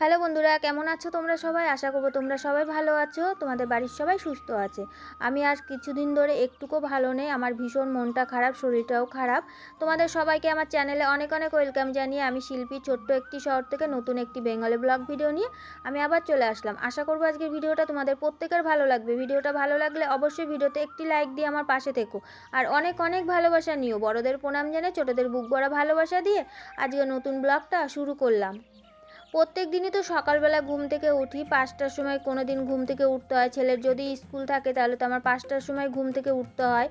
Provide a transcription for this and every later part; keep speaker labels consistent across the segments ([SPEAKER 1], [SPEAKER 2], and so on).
[SPEAKER 1] Hello বন্ধুরা, কেমন আছো তোমরা সবাই? আশা করব তোমরা সবাই ভালো আছো। তোমাদের বাড়ির সবাই সুস্থ আছে। আমি আজ কিছুদিন ধরে একটুকু ভালো নেই, আমার ভীষণ মনটা খারাপ, শরীরটাও খারাপ। তোমাদের সবাইকে আমার চ্যানেলে অনেক অনেক ওয়েলকাম জানিয়ে আমি শিল্পী ছোট্ট একটি শহর থেকে নতুন একটি বেঙ্গলি ব্লগ ভিডিও নিয়ে আমি আবার চলে আসলাম। আশা করব আজকের ভিডিওটা তোমাদের প্রত্যেকের ভালো লাগবে। ভিডিওটা ভালো লাগলে অবশ্যই ভিডিওতে একটি লাইক দিয়ে আমার পাশে থেকো। আর অনেক অনেক ভালোবাসা নিও। বড়দের প্রণাম জানে ছোটদের বুক ভরা ভালোবাসা দিয়ে আজকে নতুন ব্লগটা শুরু করলাম। প্রত্যেক দিনই তো সকালবেলা ঘুম থেকে উঠি, পাঁচটার সময় কোনো দিন ঘুম থেকে উঠতে হয়। ছেলের যদি স্কুল থাকে তাহলে তো আমার পাঁচটার সময় ঘুম থেকে উঠতে হয়।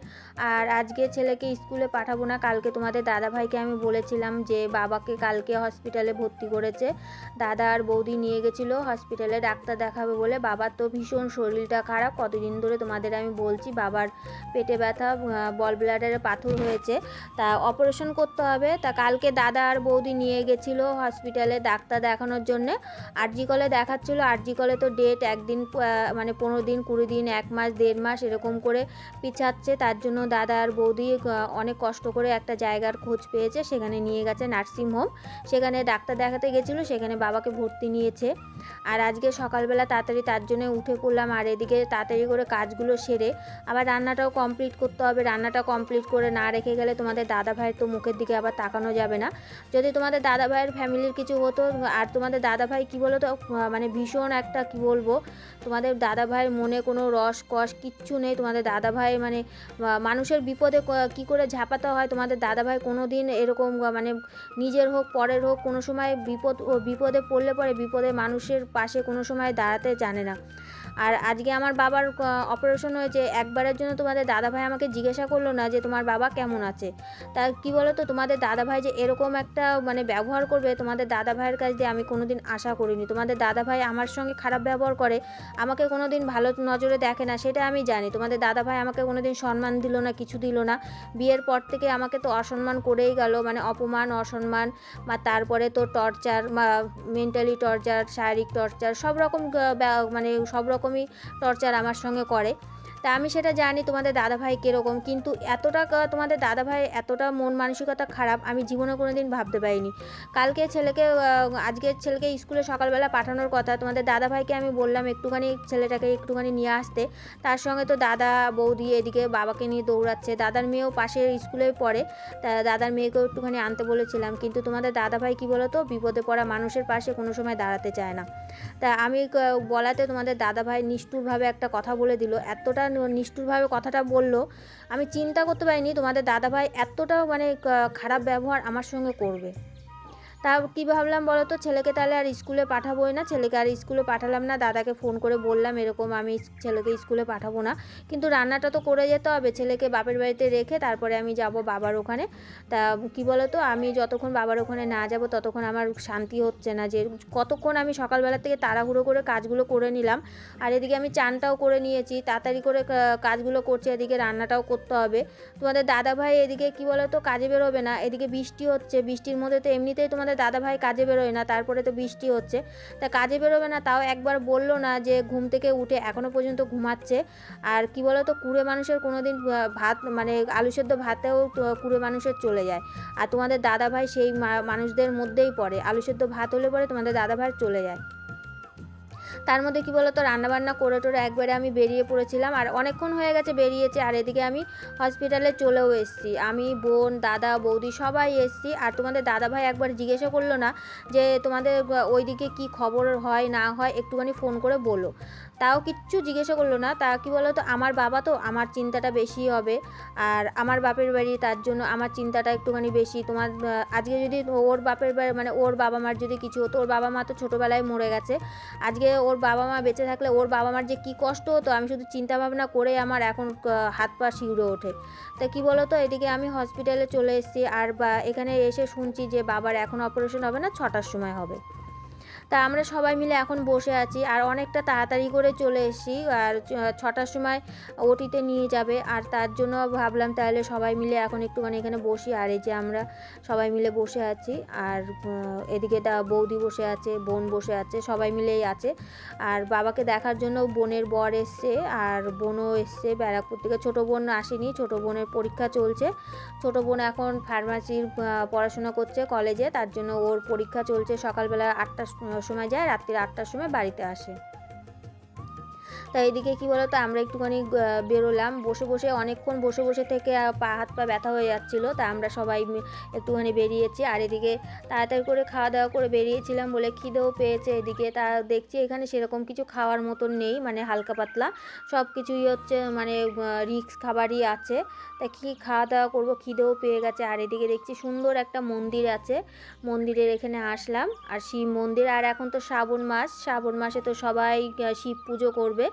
[SPEAKER 1] আর আজকে ছেলেকে স্কুলে পাঠাবো না, কালকে তোমাদের দাদা ভাইকে আমি বলেছিলাম যে বাবাকে কালকে হসপিটালে ভর্তি করেছে। দাদা আর বৌদি নিয়ে গেছিল, হসপিটালে ডাক্তার দেখাবে বলে। বাবার তো ভীষণ শরীরটা খারাপ, কতদিন ধরে তোমাদের আমি বলছি, বাবার পেটে ব্যথা বল ব্লাডারে পাথর হয়েছে। তা অপারেশন করতে হবে। তা কালকে দাদা আর বৌদি নিয়ে গেছিল হসপিটালে, ডাক্তার দেখানোর জন্যে। আরজি কলে দেখাচ্ছিলো আরজি কলে তো ডেট একদিন মানে পনেরো দিন, কুড়ি দিন, এক মাস, দেড় মাস এরকম করে পিছাচ্ছে। তার জন্য দাদা আর বৌদি অনেক কষ্ট করে একটা জায়গার খোঁজ পেয়েছে। সেখানে নিয়ে গেছে নার্সিং হোম সেখানে ডাক্তার দেখাতে গেছিল, সেখানে বাবাকে ভর্তি নিয়েছে। আর আজকে সকালবেলা তাড়াতাড়ি তার জন্য উঠে পড়লাম, আর এদিকে তাড়াতাড়ি করে কাজগুলো সেরে। আবার রান্নাটাও কমপ্লিট করতে হবে। রান্নাটা কমপ্লিট করে না রেখে গেলে তোমাদের দাদা ভাইয়ের তো মুখের দিকে আবার তাকানো যাবে না। যদি তোমাদের দাদা ভাইয়ের ফ্যামিলির কিছু হতো, আর তোমাদের দাদা ভাই কী বলো তো মানে ভীষণ একটা কি বলব, তোমাদের দাদা ভাইয়ের মনে কোনো রস কষ কিচ্ছু নেই, তোমাদের দাদা ভাই মানে মানুষের বিপদে ক- করে ঝাঁপাতে হয়, তোমাদের দাদা ভাই কোনো দিন এরকম মানে নিজের হোক, পরের হোক, কোনো সময় বিপদ বিপদে পড়লে পরে বিপদে মানুষের পাশে কোনো সময় দাঁড়াতে জানে না। আর আজকে আমার বাবার অপারেশন হয়েছে। একবারের জন্য তোমাদের দাদা ভাই আমাকে জিজ্ঞাসা করল না যে তোমার বাবা কেমন আছে। তা কি বলো তো তোমাদের দাদা ভাই যে এরকম একটা মানে ব্যবহার করবে, তোমাদের দাদা ভাইয়ের কাছ দিয়ে আমি কোনোদিন আশা করিনি। তোমাদের দাদা ভাই আমার সঙ্গে খারাপ ব্যবহার করে, আমাকে কোনোদিন ভালো নজরে দেখে না, সেটা আমি জানি। তোমাদের দাদা ভাই আমাকে কোনোদিন সম্মান দিল না, কিছু দিল না। বিয়ের পর থেকে আমাকে তো অসম্মান করেই গেল মানে অপমান, অসম্মান, বা তারপরে তো টর্চার বা মেন্টালি টর্চার শারীরিক টর্চার সব রকম মানে সব রকমই টর্চার আমার সঙ্গে করে। তা আমি সেটা জানি তোমাদের দাদাভাই কীরকম, কিন্তু এতটা তোমাদের দাদাভাই এতটা মন মানসিকতা খারাপ, আমি জীবনে কোনো দিন ভাবতে পারিনি। কালকে ছেলেকে আজকের ছেলেকে স্কুলে সকালবেলা পাঠানোর কথা, তোমাদের দাদাভাইকে আমি বললাম একটুখানি ছেলেটাকে একটুখানি নিয়ে আসতে। তার সঙ্গে তো দাদা, বৌদি এদিকে বাবাকে নিয়ে দৌড়াচ্ছে, দাদার মেয়েও পাশের স্কুলে পড়ে, তা দাদার মেয়েকেও একটুখানি আনতে বলেছিলাম, কিন্তু তোমাদের দাদাভাই কী বলো তো বিপদে পড়া মানুষের পাশে কোনো সময় দাঁড়াতে চায় না। তা আমি বলাতে তোমাদের দাদাভাই নিষ্ঠুরভাবে একটা কথা বলে দিল, এতটা নিষ্ঠুরভাবে কথাটা বলল, আমি চিন্তা করতে পারিনি তোমাদের দাদাভাই এতটা মানে খারাপ ব্যবহার আমার সঙ্গে করবে। তা কী ভাবলাম বলো তো ছেলেকে তাহলে আর স্কুলে পাঠাবোই না। ছেলেকে আর স্কুলে পাঠালাম না, দাদাকে ফোন করে বললাম এরকম আমি ছেলেকে স্কুলে পাঠাবো না। কিন্তু রান্নাটা তো করে যেতে হবে, ছেলেকে বাপের বাড়িতে রেখে তারপরে আমি যাব বাবার ওখানে। তা কি বলো তো আমি যতক্ষণ বাবার ওখানে না যাব ততক্ষণ আমার শান্তি হচ্ছে না। যে কতক্ষণ আমি সকালবেলা থেকে তাড়াহুড়ো করে কাজগুলো করে নিলাম, আর এদিকে আমি চানটাও করে নিয়েছি, তাড়াতাড়ি করে কাজগুলো করছি, এদিকে রান্নাটাও করতে হবে। তোমাদের দাদা ভাই এদিকে কি বলো তো কাজে বেরোবে না, এদিকে বৃষ্টি হচ্ছে, বৃষ্টির মধ্যে তো এমনিতেই তোমাদের দাদা ভাই কাজে বেরোয় না, তারপরে তো বৃষ্টি হচ্ছে। তা কাজে বেরোবে না, তাও একবার বলল না যে ঘুম থেকে উঠে এখনও পর্যন্ত ঘুমাচ্ছে। আর কি বলো তো কুড়ে মানুষের কোনো দিন ভাত মানে আলু সেদ্ধ ভাতেও কুড়ে মানুষের চলে যায়। আর তোমাদের দাদাভাই সেই মানুষদের মধ্যেই পড়ে। আলু সেদ্ধ ভাত হলে পরে তোমাদের দাদাভাই চলে যায়। তার মধ্যে কি বলতো, রান্নাবান্না করে টোরে একবারে আমি বেরিয়ে পড়েছিলাম। আর অনেকক্ষণ হয়ে গেছে বেরিয়েছে, আর এদিকে আমি হসপিটালে চলেও এসেছি। আমি, বোন, দাদা, বৌদি সবাই এসেছি। আর তোমাদের দাদা ভাই একবার জিজ্ঞাসা করল না যে তোমাদের ওইদিকে কি খবর হয়, না হয়, একটুখানি ফোন করে বলো। তাও কিচ্ছু জিজ্ঞাসা করল না। তা কি বলো তো আমার বাবা তো, আমার চিন্তাটা বেশি হবে। আর আমার বাপের বাড়ি, তার জন্য আমার চিন্তাটা একটুখানি বেশি। তোমার আজকে যদি ওর বাপের বাড়ি মানে ওর বাবা মার যদি কিছু হতো, ওর বাবা মা তো ছোটোবেলায় মরে গেছে। আজকে ওর বাবা মা বেঁচে থাকলে ওর বাবা মার যে কী কষ্ট হতো, আমি শুধু চিন্তা ভাবনা করে আমার এখন হাত পা শিউরে ওঠে। তা কি বলো তো এদিকে আমি হসপিটালে চলে এসেছি আর বা এখানে এসে শুনছি যে বাবার এখন অপারেশন হবে না, ছটার সময় হবে। তা আমরা সবাই মিলে এখন বসে আছি আর অনেকটা তাড়াতাড়ি করে চলে এসেছি আর ছটার সময় ওটিতে নিয়ে যাবে আর তার জন্য ভাবলাম তাহলে সবাই মিলে এখন একটুখানি এখানে বসি আর এই যে আমরা সবাই মিলে বসে আছি আর এদিকে দা বৌদি বসে আছে, বোন বসে আছে, সবাই মিলেই আছে আর বাবাকে দেখার জন্য বোনের বর এসছে আর বোনও এসছে ব্যারাকপুর থেকে। ছোটো বোন আসেনি, ছোটো বোনের পরীক্ষা চলছে। ছোটো বোন এখন ফার্মাসির পড়াশোনা করছে কলেজে তার জন্য ওর পরীক্ষা চলছে সকালবেলা নটার সময় যায় রাত্রির আটটার সময় বাড়িতে আসে। তা এদিকে কি বলতো, আমরা একটুখানি বেরোলাম। বসে বসে অনেকক্ষণ বসে বসে থেকে পা, হাত, পা ব্যথা হয়ে যাচ্ছিল। তা আমরা সবাই একটুখানি বেরিয়েছি। আর এদিকে তাড়াতাড়ি করে খাওয়া দাওয়া করে বেরিয়েছিলাম বলে খিদেও পেয়েছে এদিকে। তা দেখছি এখানে সেরকম কিছু খাওয়ার মতন নেই মানে হালকা পাতলা। সব কিছুই হচ্ছে মানে রিক্স খাবারই আছে। তা কী খাওয়া দাওয়া করব খিদেও পেয়ে গেছে। আর এদিকে দেখছি সুন্দর একটা মন্দির আছে। মন্দিরের এখানে আসলাম। আর শিব মন্দির, আর এখন তো শ্রাবণ মাস। শ্রাবণ মাসে তো সবাই শিব পুজো করবে।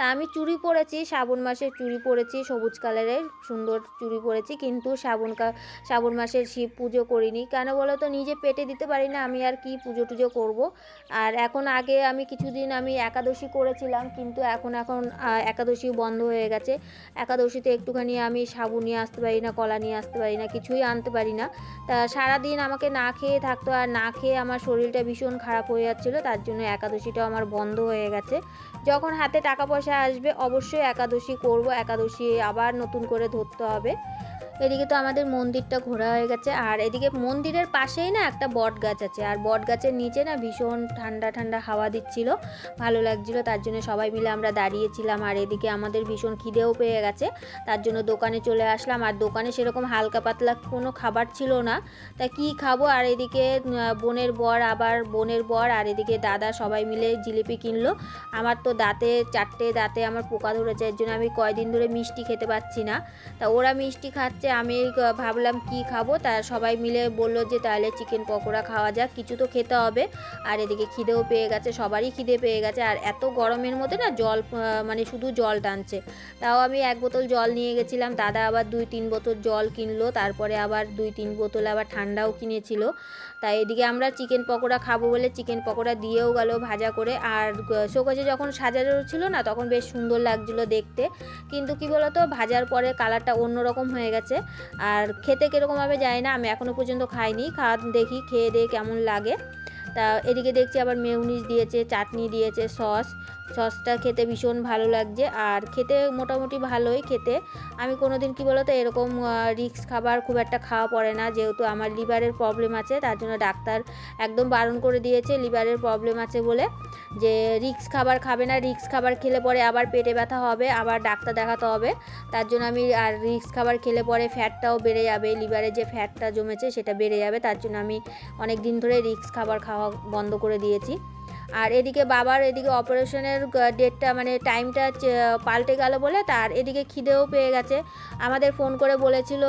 [SPEAKER 1] তা আমি চুড়ি পরেছি, শ্রাবণ মাসে চুড়ি পরেছি, সবুজ কালারের সুন্দর চুড়ি পরেছি, কিন্তু শ্রাবণ শ্রাবণ মাসের শিব পুজো করিনি। কেন বলো তো নিজে পেটে দিতে পারি না, আমি আর কি পুজো টুজো করব? আর এখন আগে আমি কিছুদিন আমি একাদশী করেছিলাম, কিন্তু এখন এখন একাদশী বন্ধ হয়ে গেছে। একাদশীতে একটুখানি আমি সাবু নিয়ে আসতে পারি না, কলা নিয়ে আসতে পারি না, কিছুই আনতে পারি না। তা সারাদিন আমাকে না খেয়ে থাকতো, আর না খেয়ে আমার শরীরটা ভীষণ খারাপ হয়ে যাচ্ছিল, তার জন্য একাদশীটাও আমার বন্ধ হয়ে গেছে। যখন হাতে টাকা পয়সা আসবে অবশ্যই একাদশী করব একাদশী আবার নতুন করে ধরতে হবে। এদিকে তো আমাদের মন্দিরটা ঘোরা হয়ে গেছে। আর এদিকে মন্দিরের পাশেই না একটা বট গাছ আছে। আর বট গাছের নিচে না ভীষণ ঠান্ডা ঠান্ডা হাওয়া দিচ্ছিল। ভালো লাগছিল। তার জন্য সবাই মিলে আমরা দাঁড়িয়েছিলাম। আর এদিকে আমাদের ভীষণ খিদেও পেয়ে গেছে। তার জন্য দোকানে চলে আসলাম। আর দোকানে সেরকম হালকা পাতলা কোনো খাবার ছিল না। তা কি খাব? আর এদিকে বোনের বর, আবার বোনের বর, আর এদিকে দাদা সবাই মিলে জিলিপি কিনলো। আমার তো দাঁতে, চারটে দাঁতে আমার পোকা ধরেছে। এর জন্য আমি কয়দিন ধরে মিষ্টি খেতে পাচ্ছি না। তা ওরা মিষ্টি খাচ্ছে আমি ভাবলাম কি খাব? তা সবাই মিলে বলল যে, তাহলে চিকেন পকোড়া খাওয়া যাক, কিছু তো খেতে হবে। আর এদিকে খিদেও পেয়ে গেছে, সবারই খিদে পেয়ে গেছে। আর এত গরমের মধ্যে না জল মানে শুধু জল টানছে। তাও আমি এক বোতল জল নিয়ে গেছিলাম, দাদা আবার দুই তিন বোতল জল কিনলো, তারপরে আবার দুই তিন বোতল আবার ঠান্ডাও কিনেছিল। তাই এদিকে আমরা চিকেন পকোড়া খাব বলে চিকেন পকোড়া দিয়েও গেল ভাজা করে। আর শোকেজে যখন সাজানো ছিল না, তখন বেশ সুন্দর লাগছিল দেখতে। কিন্তু কি বলতো, ভাজার পরে কালারটা অন্যরকম হয়ে গেছে। আর খেতে কীরকম হবে যায় না, আমি এখনও পর্যন্ত খাইনি। খাওয়া দেখি, খেয়ে দিয়ে কেমন লাগে। তা এদিকে দেখছি আবার মেউনিস দিয়েছে, চাটনি দিয়েছে, সস। সসটা খেতে ভীষণ ভালো লাগছে। আর খেতে মোটামুটি ভালোই খেতে। আমি কোনো দিন কী বলতো, এরকম রিক্স খাবার খুব একটা খাওয়া পড়ে না। যেহেতু আমার লিভারের প্রবলেম আছে, তার জন্য ডাক্তার একদম বারণ করে দিয়েছে, লিভারের প্রবলেম আছে বলে। যে রিক্স খাবার খাবে না রিক্স খাবার খেলে পরে আবার পেটে ব্যথা হবে, আবার ডাক্তার দেখাতে হবে। তার জন্য আমি, আর রিক্স খাবার খেলে পরে ফ্যাটটাও বেড়ে যাবে, লিভারে যে ফ্যাটটা জমেছে সেটা বেড়ে যাবে। তার জন্য আমি অনেক দিন ধরে রিক্স খাবার খাওয়া বন্ধ করে দিয়েছি। আর এদিকে বাবার এদিকে অপারেশনের ডেটটা মানে টাইমটা পাল্টে গেল বলে তার এদিকে খিদেও পেয়ে গেছে। আমাদের ফোন করে বলেছিল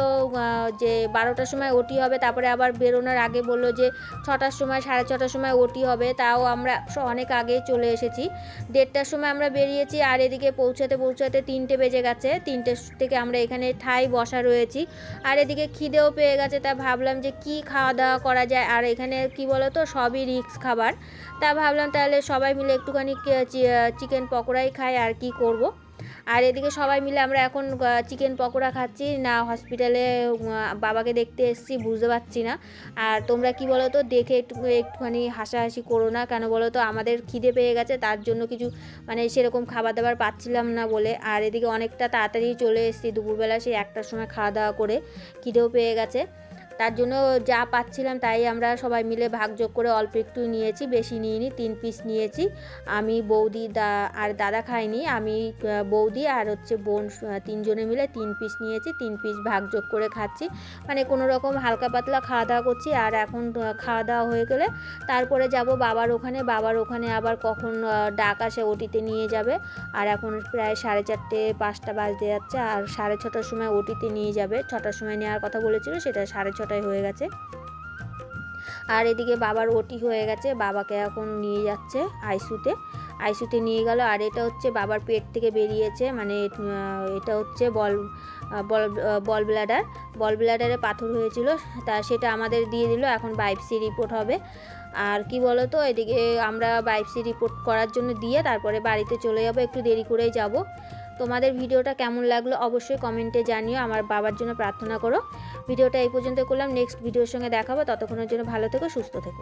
[SPEAKER 1] যে বারোটার সময় ওটি হবে, তারপরে আবার বেরোনোর আগে বলল যে ছটার সময়, সাড়ে ছটার সময় ওটি হবে, তাও আমরা অনেক আগে চলে এসেছি। দেড়টার সময় আমরা বেরিয়েছি, আর এদিকে পৌঁছাতে পৌঁছাতে তিনটে বেজে গেছে, তিনটে থেকে আমরা এখানে ঠাই বসা রয়েছি। আর এদিকে খিদেও পেয়ে গেছে, তা ভাবলাম যে কি খাওয়া দাওয়া করা যায়, আর এখানে কি বলো তো সবই রিক্স খাবার। তা ভাবলাম তাহলে সবাই মিলে একটুখানি চিকেন পকোড়াই খাই আর কি করব। আর এদিকে সবাই মিলে আমরা এখন চিকেন পকোড়া খাচ্ছি। না হসপিটালে বাবাকে দেখতে এসেছি, বুঝতে পারছি না। আর তোমরা কি বলো তো দেখে একটু, একটুখানি হাসাহাসি করো না কেন বলো তো আমাদের খিদে পেয়ে গেছে, তার জন্য কিছু মানে সেরকম খাবার দাবার পাচ্ছিলাম না বলে। আর এদিকে অনেকটা তাড়াতাড়ি চলে এসেছি দুপুরবেলা, সেই একটার সময় খাওয়া দাওয়া করে। খিদেও পেয়ে গেছে। তার জন্য যা পাচ্ছিলাম তাই আমরা সবাই মিলে ভাগযোগ করে অল্প একটু নিয়েছি, বেশি নিইনি, তিন পিস নিয়েছি। আমি, বৌদি, দা, আর দাদা খাইনি, আমি বৌদি আর হচ্ছে বোন তিনজনে মিলে তিন পিস নিয়েছি, তিন পিস ভাগযোগ করে খাচ্ছি। মানে কোনো রকম হালকা পাতলা খাওয়া দাওয়া করছি আর এখন খাওয়া দাওয়া হয়ে গেলে তারপরে যাব বাবার ওখানে বাবার ওখানে আবার কখন ডাক আসে ওটিতে নিয়ে যাবে। আর এখন প্রায় সাড়ে চারটে, পাঁচটা বাজতে যাচ্ছে আর সাড়ে ছটার সময় ওটিতে নিয়ে যাবে। ছটার সময় নেওয়ার কথা বলেছিল, সেটা সাড়ে ছটায় হয়ে গেছে। আর এদিকে বাবার ওটি হয়ে গেছে, বাবাকে এখন নিয়ে যাচ্ছে আইসুতে। আইসুতে নিয়ে গেল, আর এটা হচ্ছে বাবার পেট থেকে বেরিয়েছে মানে এটা হচ্ছে বল বল বল ব্লাডার। বল ব্লাডারে পাথর হয়েছিল, তা সেটা আমাদের দিয়ে দিল, এখন বাইপসি রিপোর্ট হবে। আর কি বলো তো এদিকে আমরা বাইপসি রিপোর্ট করার জন্য দিয়ে তারপরে বাড়িতে চলে যাব, একটু দেরি করেই যাব। তোমাদের ভিডিওটা কেমন লাগল অবশ্যই কমেন্টে জানিও, আমার বাবার জন্য প্রার্থনা করো। ভিডিওটা এই পর্যন্ত করলাম, নেক্সট ভিডিওর সঙ্গে দেখাবো, ততক্ষণের জন্য ভালো থেকো, সুস্থ থেকো।